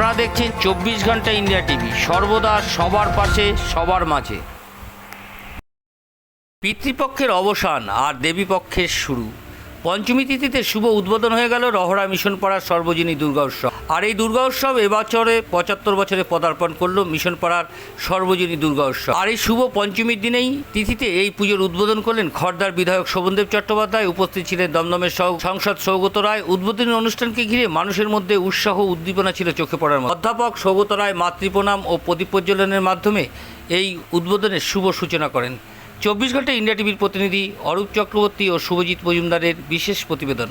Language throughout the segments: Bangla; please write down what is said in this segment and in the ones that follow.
আপনারা দেখছেন চব্বিশ ঘণ্টা ইন্ডিয়া টিভি। সর্বদা সবার পাশে, সবার মাঝে। পিতৃপক্ষের অবসান আর দেবীপক্ষের শুরু। পঞ্চমী তিথিতে শুভ উদ্বোধন হয়ে গেল রহরা মিশন পাড়ার সর্বজনীন দুর্গা উৎসব। আর এই দুর্গা উৎসব এবছরে পঁচাত্তর বছরে পদার্পণ করল মিশন পাড়ার সর্বজনীন দুর্গা উৎসব। আর এই শুভ পঞ্চমীর দিনেই তিথিতে এই পুজোর উদ্বোধন করলেন খড়দার বিধায়ক শোভনদেব চট্টোপাধ্যায়, উপস্থিত ছিলেন দমদমের সাংসদ সৌগত রায়। উদ্বোধনী অনুষ্ঠানকে ঘিরে মানুষের মধ্যে উৎসাহ উদ্দীপনা ছিল চোখে পড়ার মতো। অধ্যাপক সৌগত রায় মাতৃপ্রণাম ও প্রদীপ প্রজ্বলনের মাধ্যমে এই উদ্বোধনের শুভ সূচনা করেন। চব্বিশ ঘণ্টা ইন্ডিয়া টিভির প্রতিনিধি অরূপ চক্রবর্তী ও শুভজিৎ মজুমদারের বিশেষ প্রতিবেদন।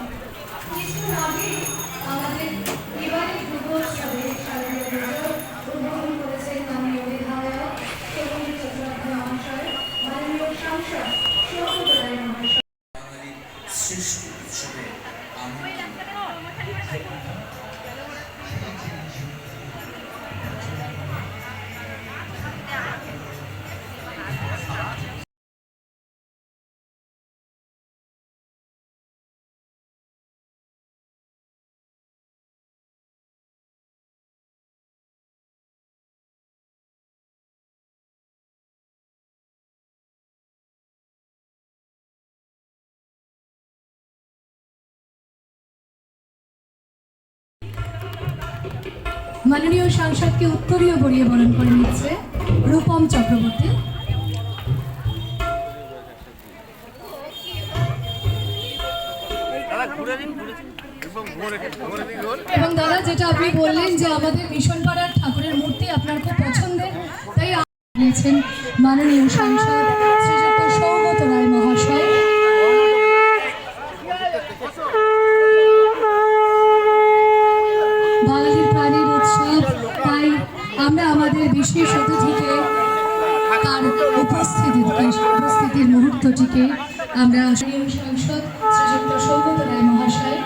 はい মাননীয় সাংসদকে উত্তরীয় বরিয়ে বরণ করে নিচ্ছে রূপম চক্রবর্তী। এবং দাদা যেটা আপনি বললেন যে আমাদের মিশন পাড়ার ঠাকুরের মূর্তি আপনার খুব পছন্দের তাই আপনি নিয়েছেন মাননীয় সাংসদ শ্রীযুক্ত সৌগত রায় মহাশয় বাঙালির প্রাণীর উৎসব তাই আমরা আমাদের বিশেষ অতিথিকে তার উপস্থিতিকে উপস্থিতির মুহূর্তটিকে আমরা সাংসদ শ্রীযুক্ত সৌগত রায় মহাশয়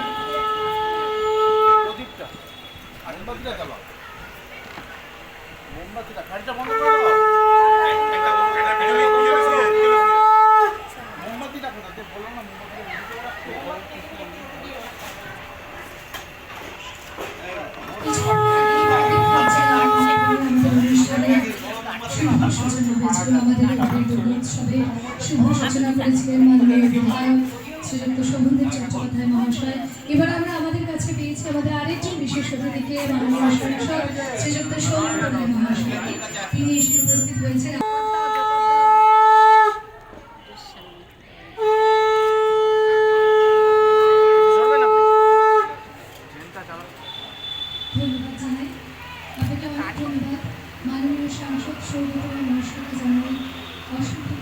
দুর্গোৎসবে শুভ সূচনা করেছিলেন মাননীয় বিধায়ক শ্রীযুক্ত শোভনদেব চট্টোপাধ্যায় মহাশয়। এবার আমরা আমাদের কাছে পেয়েছি আমাদের আরেকজন বিশেষ অতিথিকে, মাননীয় সাংসদ শ্রীযুক্ত সৌগত মহাশয়। তিনি এসে উপস্থিত হয়েছেন। মাননীয় সাংসদ রায় মহাশয়কে জানাই। অসংখ্য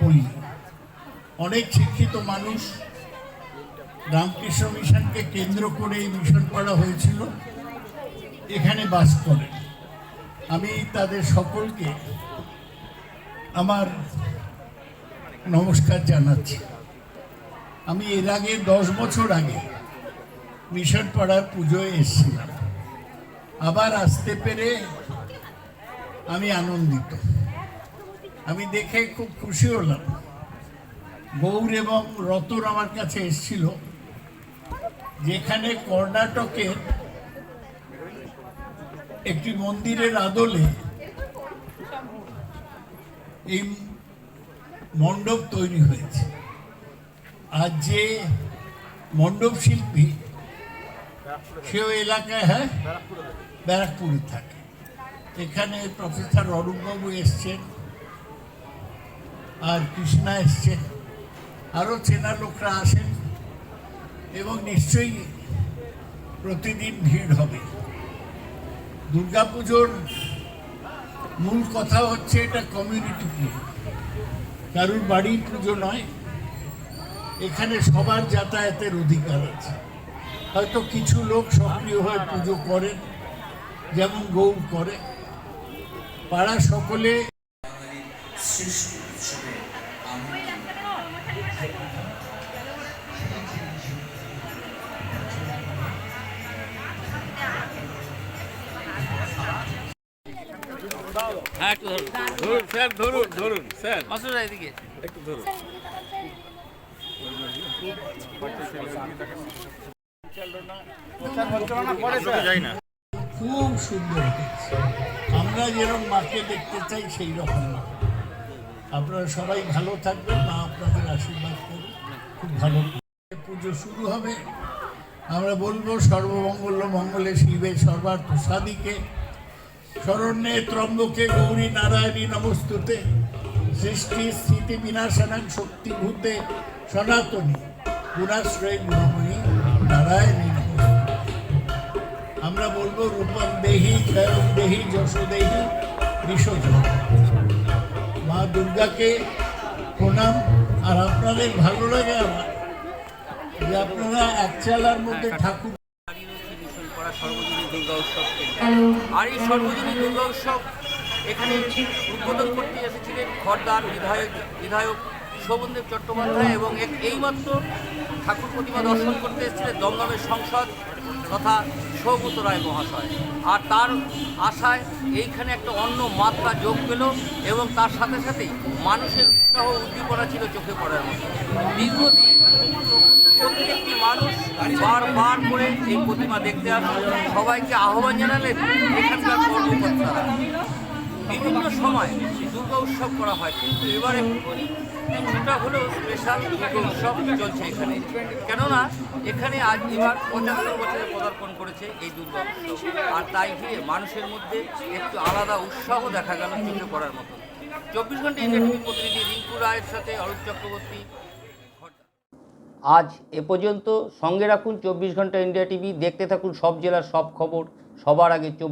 পল্লী অনেক শিক্ষিত মানুষ রামকৃষ্ণ মিশনকে কেন্দ্র করে এই মিশন পাড়া হয়েছিল। এখানে বাস করেন আমি তাদের সকলকে আমার নমস্কার জানাচ্ছি। আমি এর আগে দশ বছর আগে মিশন পাড়ার পুজোয় এসেছিলাম। আবার আসতে পেরে আমি আনন্দিত। আমি দেখে খুব খুশি হলাম। গৌর এবং রতন আমার কাছে এসেছিল, যেখানে কর্ণাটকের একটি মন্দিরের আদলে এই মণ্ডপ তৈরি হয়েছে। আর যে মণ্ডপ শিল্পী, সেও এলাকায় হ্যাঁ? ব্যারাকপুরে থাকে। এখানে প্রফেসর অরূপবাবু এসছেন। আর কৃষ্ণা এসছেন আরও চেনা লোকরা আসেন এবং নিশ্চয়ই প্রতিদিন ভিড় হবে। দুর্গাপুজোর মূল কথা হচ্ছে এটা কমিউনিটি পুজো। কারুর বাড়ির পুজো নয়, এখানে সবার যাতায়াতের অধিকার আছে। হয়তো কিছু লোক সক্রিয় হয়ে পুজো করেন, যেমন গৌর করে। পাড়া সকলে শ্রেষ্ঠ। খুব সুন্দর আমরা যেরকম মাকে দেখতে চাই সেই রকম মা আপনারা সবাই ভালো থাকবেন, মা আপনাদের আশীর্বাদ করুন। খুব ভালো পুজো শুরু হবে। আমরা বলব, সর্বমঙ্গল মঙ্গলে শিবে সর্বার্থ সাদিকে শরণ্যে ত্রম্বকে গৌরী নারায়ণী নমস্তুতে। সৃষ্টি স্থিতি বিনাশনাং শক্তিভূতে সনাতনী। গুণাশ্রয় গুণময়ী নারায়ণী আমরা বলব, রূপম দেহি ক্ষয়ম দেহি, যশ দেহি বিসর্জন মা দুর্গাকে প্রণাম আর আপনাদের ভালো লাগে আমার যে আপনারা এক চালার মধ্যে ঠাকুর দাঁড়িয়ে রয়েছে মিশন করা সর্বজনীন দুর্গা উৎসব আর এই সর্বজনীন দুর্গা উৎসব এখানে উদ্বোধন করতে এসেছিলেন খড়দার বিধায়ক বিধায়ক শোভনদেব চট্টোপাধ্যায় এবং এইমাত্র ঠাকুর প্রতিমা দর্শন করতে এসেছিলেন দমদমের সংসদ তথা সৌগত রায় মহাশয়। আর তার আশায় এইখানে একটা অন্য মাত্রা যোগ পেল এবং তার সাথে সাথেই মানুষের উৎসাহ উদ্দীপনা ছিল চোখে পড়ার মতো। দীর্ঘদিন প্রত্যেকটি মানুষ বারবার করে এই প্রতিমা দেখতে আসবে সবাইকে আহ্বান জানালেন এখানকার কর্মকর্তারা। বিভিন্ন সময় দুর্গা উৎসব করা হয়, কিন্তু এবার কিছুটা হলেও স্পেশাল দুর্গা উৎসব চলছে এখানে। কেননা এখানে আজ এবার পঁচাত্তর বছরে পদার্পণ করেছে এই দুর্গা উৎসব। আর তাই ঘিরে মানুষের মধ্যে একটু আলাদা উৎসাহ দেখা গেল চোখে পড়ার মতো। চব্বিশ ঘণ্টা ইন্ডিয়া টিভি প্রতিনিধি রিঙ্কু রায়ের সাথে অরূপ চক্রবর্তী। আজ এ পর্যন্ত সঙ্গে রাখুন চব্বিশ ঘণ্টা ইন্ডিয়া টিভি দেখতে থাকুন সব জেলার সব খবর, সবার আগে চব্বিশ